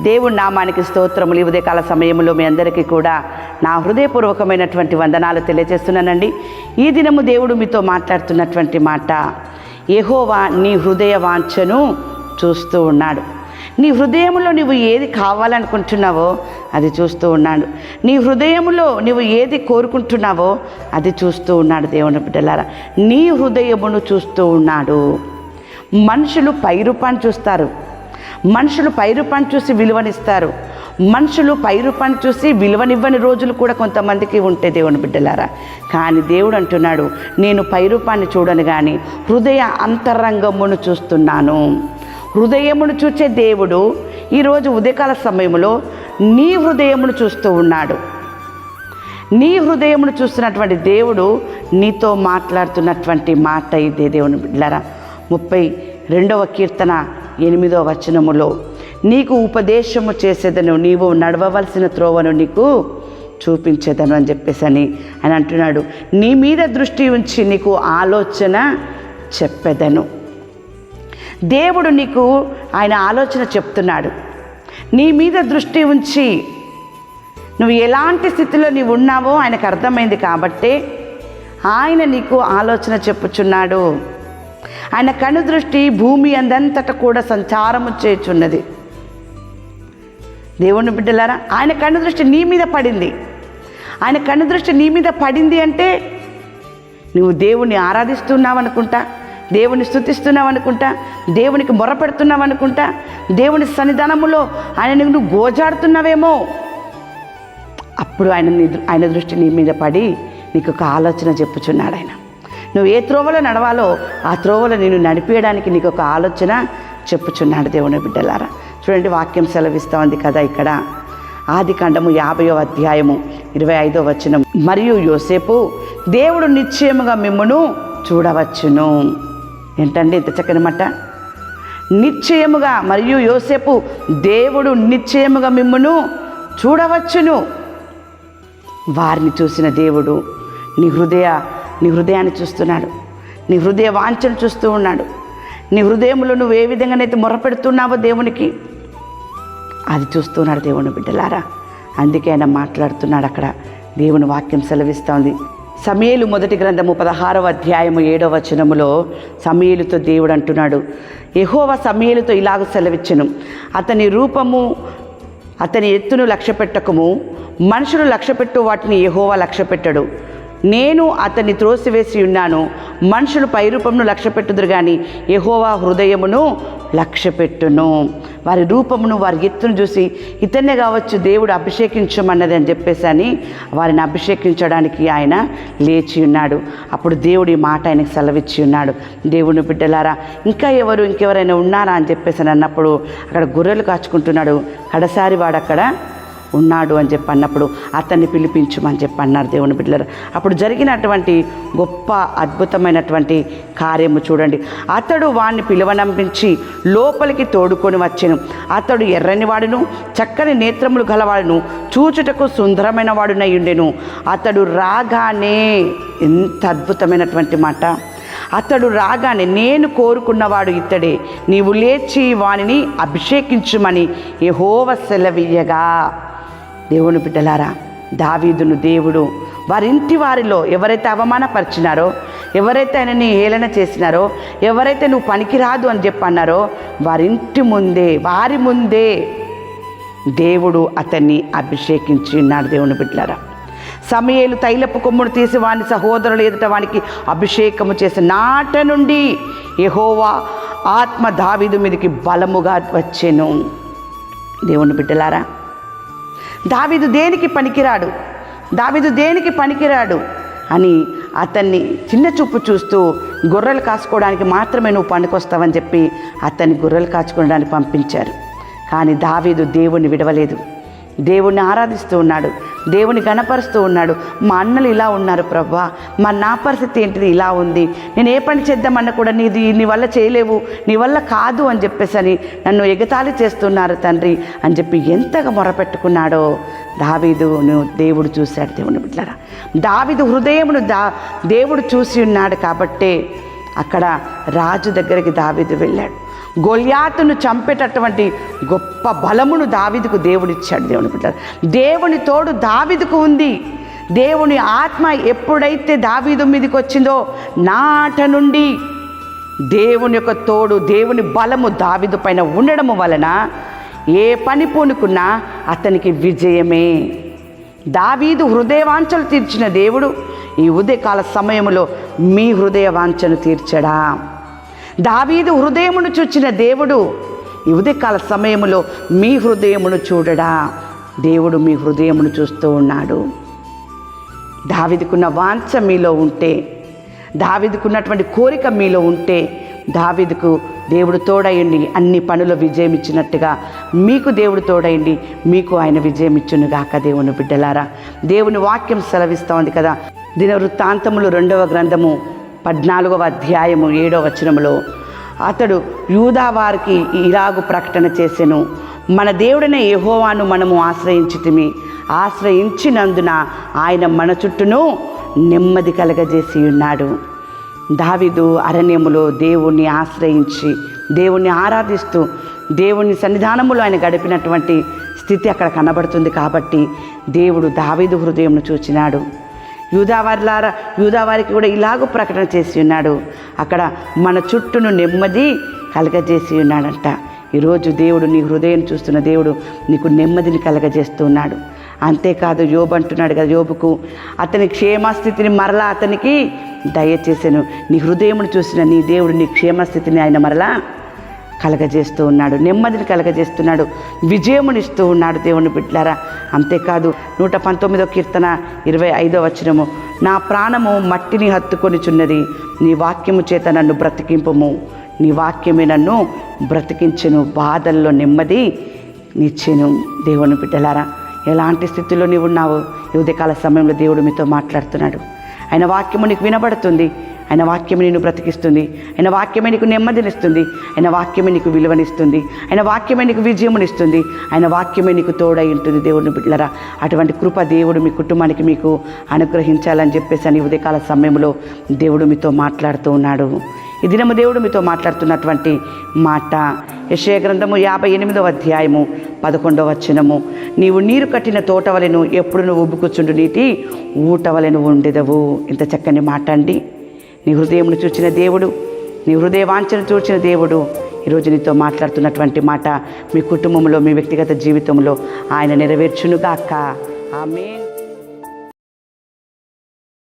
దేవుడి నామానికి స్తోత్రములు. ఉదయకాల సమయంలో మీ అందరికీ కూడా నా హృదయపూర్వకమైనటువంటి వందనాలు తెలియజేస్తున్నానండి. ఈ దినము దేవుడు మీతో మాట్లాడుతున్నటువంటి మాట ఎహోవా నీ హృదయ వాంఛను చూస్తూ ఉన్నాడు. నీ హృదయంలో నువ్వు ఏది కావాలనుకుంటున్నావో అది చూస్తూ ఉన్నాడు. నీ హృదయంలో నువ్వు ఏది కోరుకుంటున్నావో అది చూస్తూ ఉన్నాడు దేవుని బిడ్డలారా. నీ హృదయమును చూస్తూ ఉన్నాడు. మనుషులు పై రూపాన్ని చూస్తారు. మనుషులు పై రూపాన్ని చూసి విలువనిస్తారు. మనుషులు పై రూపాన్ని చూసి విలువనివ్వని రోజులు కూడా కొంతమందికి ఉంటే దేవుని బిడ్డలారా. కానీ దేవుడు అంటున్నాడు నేను పై రూపాన్ని చూడను కానీ హృదయ అంతరంగమును చూస్తున్నాను. హృదయమును చూచే దేవుడు ఈరోజు ఉదయకాల సమయంలో నీ హృదయమును చూస్తూ ఉన్నాడు. నీ హృదయమును చూస్తున్నటువంటి దేవుడు నీతో మాట్లాడుతున్నటువంటి మాట ఇదే దేవుని బిడ్డలారా. ముప్పై రెండవ కీర్తన ఎనిమిదో వచనములో నీకు ఉపదేశము చేసేదను నీవు నడవవలసిన త్రోవను నీకు చూపించేదను అని చెప్పేసి అని ఆయన అంటున్నాడు. నీ మీద దృష్టి ఉంచి నీకు ఆలోచన చెప్పేదను. దేవుడు నీకు ఆయన ఆలోచన చెప్తున్నాడు. నీ మీద దృష్టి ఉంచి నువ్వు ఎలాంటి స్థితిలో నీవు ఉన్నావో ఆయనకు అర్థమైంది కాబట్టే ఆయన నీకు ఆలోచన చెప్పుచున్నాడు. ఆయన కను దృష్టి భూమి అందంతట కూడా సంచారము చేచున్నది దేవుని బిడ్డలారా ఆయన కన్ను దృష్టి నీ మీద పడింది. ఆయన కన్ను దృష్టి నీ మీద పడింది అంటే నువ్వు దేవుణ్ణి ఆరాధిస్తున్నావు అనుకుంటా దేవుని స్థుతిస్తున్నావు అనుకుంటా దేవునికి మొరపెడుతున్నావు అనుకుంటా దేవుని సన్నిధానములో ఆయన నువ్వు గోజాడుతున్నావేమో. అప్పుడు ఆయన ఆయన దృష్టి నీ మీద పడి నీకు ఒక ఆలోచన చెప్పుచున్నాడు ఆయన. నువ్వు ఏ త్రోవలో నడవాలో ఆ త్రోవలో నేను నడిపేయడానికి నీకు ఒక ఆలోచన చెప్పుచున్నాడు దేవుని బిడ్డలారా. చూడండి వాక్యం సెలవిస్తూ ఉంది కదా ఇక్కడ. ఆది కాండము యాభయో అధ్యాయము ఇరవై ఐదో వచనం. మరియు యోసేపు దేవుడు నిశ్చయముగా మిమ్మును చూడవచ్చును. ఏంటండి ఇంత చక్కనమాట నిశ్చయముగా మరియు యోసేపు దేవుడు నిశ్చయముగా మిమ్మును చూడవచ్చును. వారిని చూసిన దేవుడు నీ హృదయ నీ హృదయాన్ని చూస్తున్నాడు. నీ హృదయ వాంఛను చూస్తూ ఉన్నాడు. నీ హృదయంలో నువ్వు ఏ విధంగానైతే మొరపెడుతున్నావో దేవునికి అది చూస్తున్నాడు దేవుని బిడ్డలారా. అందుకే ఆయన మాట్లాడుతున్నాడు అక్కడ. దేవుని వాక్యం సెలవిస్తోంది. సమయలు మొదటి గ్రంథము పదహారవ అధ్యాయము ఏడవ వచనములో సమేలుతో దేవుడు అంటున్నాడు. ఎహోవ సమేలుతో ఇలాగ సెలవిచ్చను. అతని రూపము అతని ఎత్తును లక్ష్యపెట్టకము మనుషులు లక్ష్యపెట్టు వాటిని ఎహోవా లక్ష్యపెట్టడు. నేను అతన్ని త్రోసివేసి ఉన్నాను. మనుషులు పైరూపమును లక్ష్యపెట్టుదురు కానీ యహోవా హృదయమును లక్ష్యపెట్టును. వారి రూపమును వారి ఎత్తును చూసి ఇతన్నే కావచ్చు దేవుడు అభిషేకించమన్నది అని చెప్పేసి అని వారిని అభిషేకించడానికి ఆయన లేచి ఉన్నాడు. అప్పుడు దేవుడి మాట ఆయనకు సెలవిచ్చి ఉన్నాడు. దేవుని బిడ్డలారా ఇంకా ఎవరు ఇంకెవరైనా ఉన్నారా అని చెప్పేసి అన్నప్పుడు అక్కడ గొర్రెలు కాచుకుంటున్నాడు. కడసారి వాడు అక్కడ ఉన్నాడు అని చెప్పి అన్నప్పుడు అతన్ని పిలిపించమని చెప్పి అన్నారు దేవుని బిడ్డలారా. అప్పుడు జరిగినటువంటి గొప్ప అద్భుతమైనటువంటి కార్యము చూడండి. అతడు వాణ్ణి పిలువనంపించి లోపలికి తోడుకొని వచ్చాను. అతడు ఎర్రని వాడును చక్కని నేత్రములు గలవాడును చూచుటకు సుందరమైన వాడునై ఉండెను. అతడు రాగానే ఎంత అద్భుతమైనటువంటి మాట. అతడు రాగానే నేను కోరుకున్నవాడు ఇతడే నీవు లేచి వానిని అభిషేకించుమని యహోవ సెలవీయగా దేవుని బిడ్డలారా దావీదును దేవుడు వారింటి వారిలో ఎవరైతే అవమానపరిచినారో ఎవరైతే ఆయనని హేళన చేసినారో ఎవరైతే నువ్వు పనికిరాదు అని చెప్పి అన్నారో వారింటి ముందే వారి ముందే దేవుడు అతన్ని అభిషేకించి ఉన్నాడు దేవుని బిడ్డలారా. సమయలు తైలపు కొమ్మును తీసి వాని సహోదరులు ఎదుట వానికి అభిషేకము చేసి నాట నుండి యహోవా ఆత్మ దావీదు మీదకి బలముగా వచ్చెను. దేవుని బిడ్డలారా దావీదు దేనికి పనికిరాడు? దావిదు దేనికి పనికిరాడు? అని అతన్ని చిన్న చూపు చూస్తూ గొర్రెలు కాసుకోవడానికి మాత్రమే నువ్వు పనికొస్తావని చెప్పి అతన్ని గొర్రెలు కాచుకోవడానికి పంపించారు. కానీ దావీదు దేవుణ్ణి విడవలేదు. దేవుణ్ణి ఆరాధిస్తూ ఉన్నాడు. దేవుని గణపరుస్తూ ఉన్నాడు. మా అన్నలు ఇలా ఉన్నారు ప్రభా మా నా పరిస్థితి ఏంటిది? ఇలా ఉంది. నేను ఏ పని చేద్దామన్నా కూడా నీది నీ వల్ల చేయలేవు. నీ వల్ల కాదు అని చెప్పేసి అని నన్ను ఎగతాళి చేస్తున్నారు తండ్రి అని చెప్పి ఎంతగా మొరపెట్టుకున్నాడో దావీదు దేవుడు చూశాడు. దేవుని బిడ్డలారా దావీదు హృదయమును దా దేవుడు చూసి ఉన్నాడు కాబట్టే అక్కడ రాజు దగ్గరికి దావీదు వెళ్ళాడు. గొల్యాతును చంపేటటువంటి గొప్ప బలమును దావిదుకు దేవుడిచ్చాడు దేవుని బిడ్డ దేవుని తోడు దావిదుకు ఉంది. దేవుని ఆత్మ ఎప్పుడైతే దావీదు మీదకి వచ్చిందో నాట నుండి దేవుని యొక్క తోడు దేవుని బలము దావిదు పైన ఉండడము వలన ఏ పని పూనుకున్నా అతనికి విజయమే. దావీదు హృదయవాంఛలు తీర్చిన దేవుడు ఈ ఉదయకాల సమయంలో మీ హృదయ వాంఛను తీర్చడా. దావీదు హృదయమును చూచిన దేవుడు ఈ ఉదయకాల సమయంలో మీ హృదయమును చూడడా. దేవుడు మీ హృదయమును చూస్తూ ఉన్నాడు. దావిదుకున్న వాంఛ మీలో ఉంటే దావిదుకున్నటువంటి కోరిక మీలో ఉంటే దావిదుకు దేవుడు తోడయండి అన్ని పనుల విజయం ఇచ్చినట్టుగా మీకు దేవుడు తోడయండి మీకు ఆయన విజయం ఇచ్చునుగాక దేవుని బిడ్డలారా. దేవుని వాక్యం సెలవిస్తోంది కదా. దినవృత్తాంతములు రెండవ గ్రంథము పద్నాలుగవ అధ్యాయము ఏడవ వచనములో అతడు యూదా వారికి ఇలాగు ప్రకటన చేసెను. మన దేవుడైన యహోవాను మనము ఆశ్రయించితిమి. ఆశ్రయించినందున ఆయన మన చుట్టూను నెమ్మది కలగజేసి ఉన్నాడు. దావిదు అరణ్యములో దేవుణ్ణి ఆశ్రయించి దేవుణ్ణి ఆరాధిస్తూ దేవుని సన్నిధానములో ఆయన గడిపినటువంటి స్థితి అక్కడ కనబడుతుంది కాబట్టి దేవుడు దావీదు హృదయంను చూచినాడు. యూదావారిలారా యూదావారికి కూడా ఇలాగ ప్రకటన చేసి ఉన్నాడు. అక్కడ మన చుట్టూను నెమ్మది కలగజేసి ఉన్నాడంట. ఈరోజు దేవుడు నీ హృదయం చూస్తున్న దేవుడు నీకు నెమ్మదిని కలగజేస్తూ ఉన్నాడు. అంతేకాదు యోబు అంటున్నాడు కదా యోబుకు అతని క్షేమస్థితిని మరలా అతనికి దయచేసాను. నీ హృదయమును చూసిన నీ దేవుడు నీ క్షేమస్థితిని ఆయన మరలా కలగజేస్తూ ఉన్నాడు. నెమ్మదిని కలగజేస్తున్నాడు. విజయమునిస్తూ ఉన్నాడు దేవుని బిడ్డలారా. అంతేకాదు నూట పంతొమ్మిదో కీర్తన ఇరవై ఐదో వచనము నా ప్రాణము మట్టిని హత్తుకొనిచున్నది నీ వాక్యము చేత నన్ను బ్రతికింపము. నీ వాక్యమే నన్ను బ్రతికించెను. బాధల్లో నెమ్మది నిచ్చెను దేవుని బిడ్డలారా. ఎలాంటి స్థితిలో నీవు ఉన్నావు? ఈ ఉదయకాల సమయంలో దేవుడు మీతో మాట్లాడుతున్నాడు. ఆయన వాక్యము నీకు వినబడుతుంది. ఆయన వాక్యమే నిన్ను బ్రతికిస్తుంది. ఆయన వాక్యమే నీకు నెమ్మదినిస్తుంది. ఆయన వాక్యమే నీకు విలువనిస్తుంది. ఆయన వాక్యమే నీకు విజయమునిస్తుంది. ఆయన వాక్యమే నీకు తోడై ఉంటుంది దేవుడిని బిడ్డలరా. అటువంటి కృప దేవుడు మీ కుటుంబానికి మీకు అనుగ్రహించాలని చెప్పేసి అని ఉదయకాల సమయంలో దేవుడు మీతో మాట్లాడుతూ ఉన్నాడు. ఈ దినము దేవుడు మీతో మాట్లాడుతున్నటువంటి మాట. యశయ గ్రంథము యాభై ఎనిమిదవ అధ్యాయము పదకొండవ వచనము. నీవు నీరు కట్టిన తోట వలెను ఎప్పుడు నువ్వు ఉబ్బుకుచుండు నీటి ఊట వలెను ఉండెదవు. ఇంత చక్కని మాట అండి. నీ హృదయమును చూచిన దేవుడు నీ హృదయ వాంఛను చూచిన దేవుడు ఈరోజు నీతో మాట్లాడుతున్నటువంటి మాట మీ కుటుంబంలో మీ వ్యక్తిగత జీవితంలో ఆయన నెరవేర్చునుగాక. ఆమె